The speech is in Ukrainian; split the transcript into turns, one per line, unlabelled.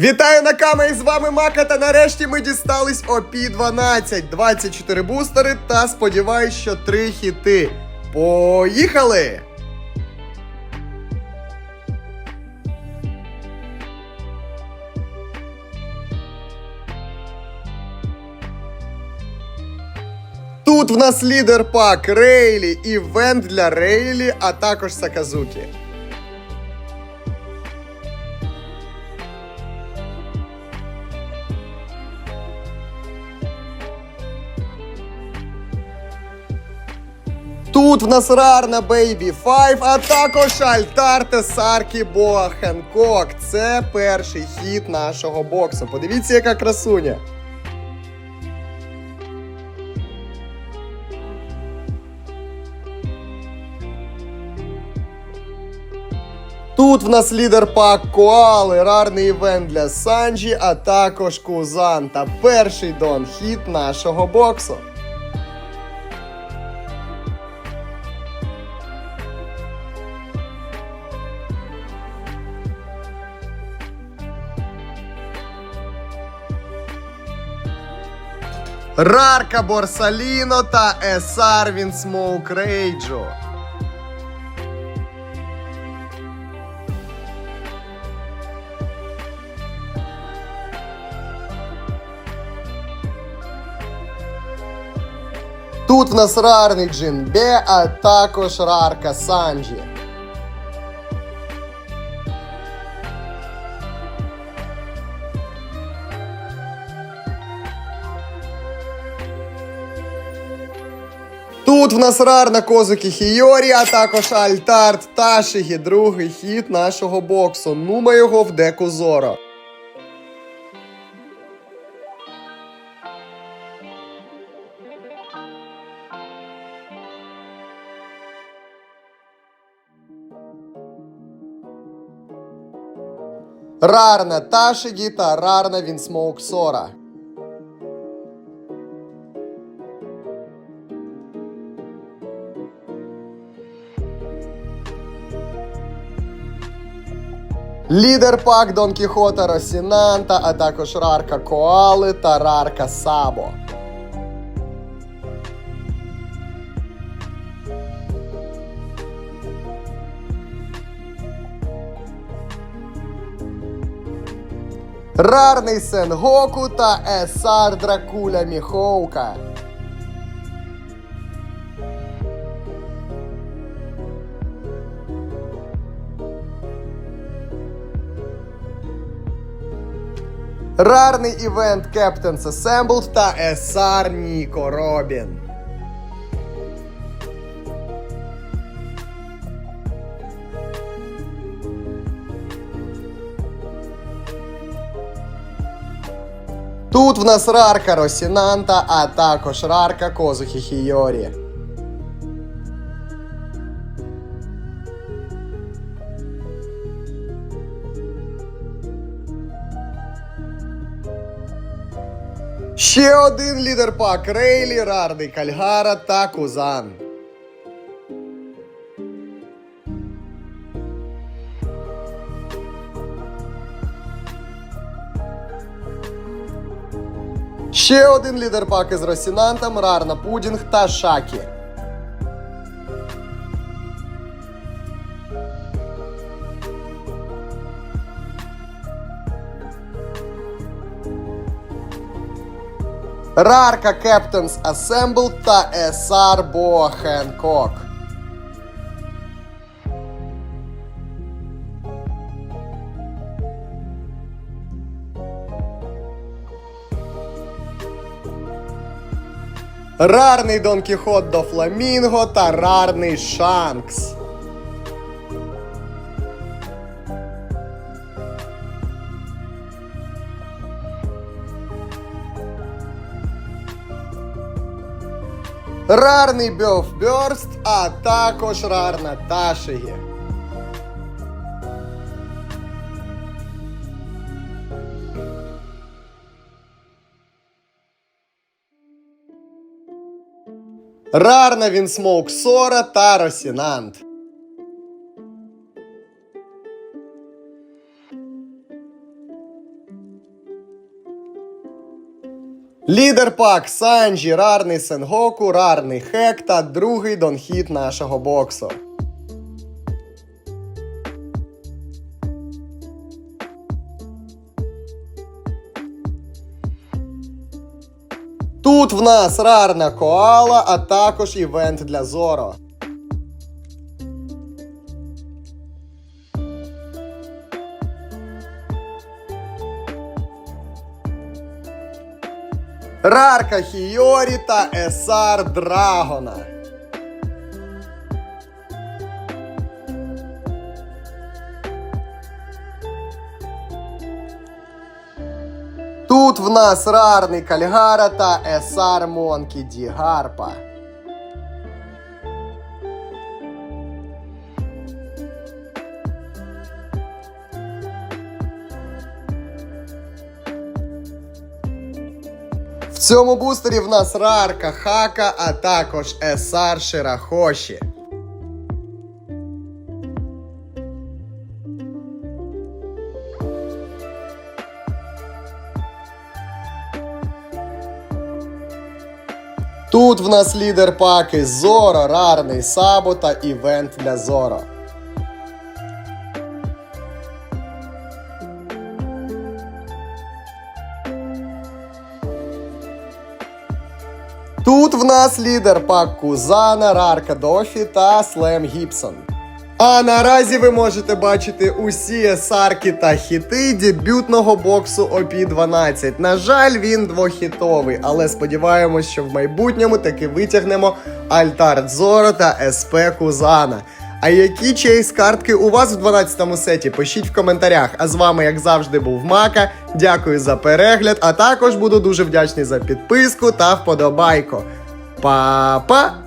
Вітаю на камері, з вами Мака, та нарешті ми дістались опі 12, 24 бустери та сподіваюсь, що 3 хіти. Поїхали! Тут в нас лідер пак Рейлі, івент для Рейлі, а також Саказукі. Тут в нас рарна Baby 5, а також Альтар Тесаркі Боа Хенкок. Це перший хід нашого боксу. Подивіться, яка красуня. Тут в нас лідер пак Коали, рарний івент для Санджі, а також Кузан та перший дон хід нашого боксу. Рарка Борсаліно та Есар Вінсмоук Рейджо. Тут в нас рарний Джин Бе, а також рарка Санджі. Тут в нас рарна козаки Хіорі, а також Альтарт Ташигі, другий хід нашого боксу. Нума його в деку Зоро. Рарна Ташигі та рарна Вінсмоук Сора. Лідер пак Дон Кіхота Росінанта, а також рарка Коали та рарка Сабо. Рарний Сенгоку та Есар Дракуля Міхоука. Рарний івент Captain's Assembled та Есар Ніко Робін. Тут в нас рарка Росінанта, а також рарка Козухі Хійорі. Ще один лідер пак Рейлі, рарний Кальгара та Кузан. Ще один лідер пак із Росінантом, Рарна Пудінг та Шакі. Рарка Captain's Assemble та Есар Боа Хенкок. Рарний Дон Кіхот до Фламінго та рарний Шанкс. Рарний Бьоф Бьорст, а також рарна Ташигі. Рарна Вінсмоук Сора та Росінант. Лідер пак Санджі, рарний Сенгоку, рарний Хек та другий донхіт нашого боксу. Тут в нас рарна коала, а також івент для Зоро. Рарка Хіорі та Есар Драгона. Тут в нас рарний Кальгара та Есар Монкі Ді Гарпа. Цьому бустері в нас рарка Хака, а також Есар Ширахоші. Тут в нас лідер паки Зоро, рарний Сабо та івент для Зоро. Тут в нас лідер пак Кузана, Рарка Дофі та Слем Гібсон. А наразі ви можете бачити усі есарки та хіти дебютного боксу OP 12. На жаль, він двохітовий, але сподіваємось, що в майбутньому таки витягнемо Альтар Дзоро та СП Кузана. А які чейс картки у вас в 12 сеті? Пишіть в коментарях. А з вами, як завжди, був Мака. Дякую за перегляд, а також буду дуже вдячний за підписку та вподобайку. Па-па!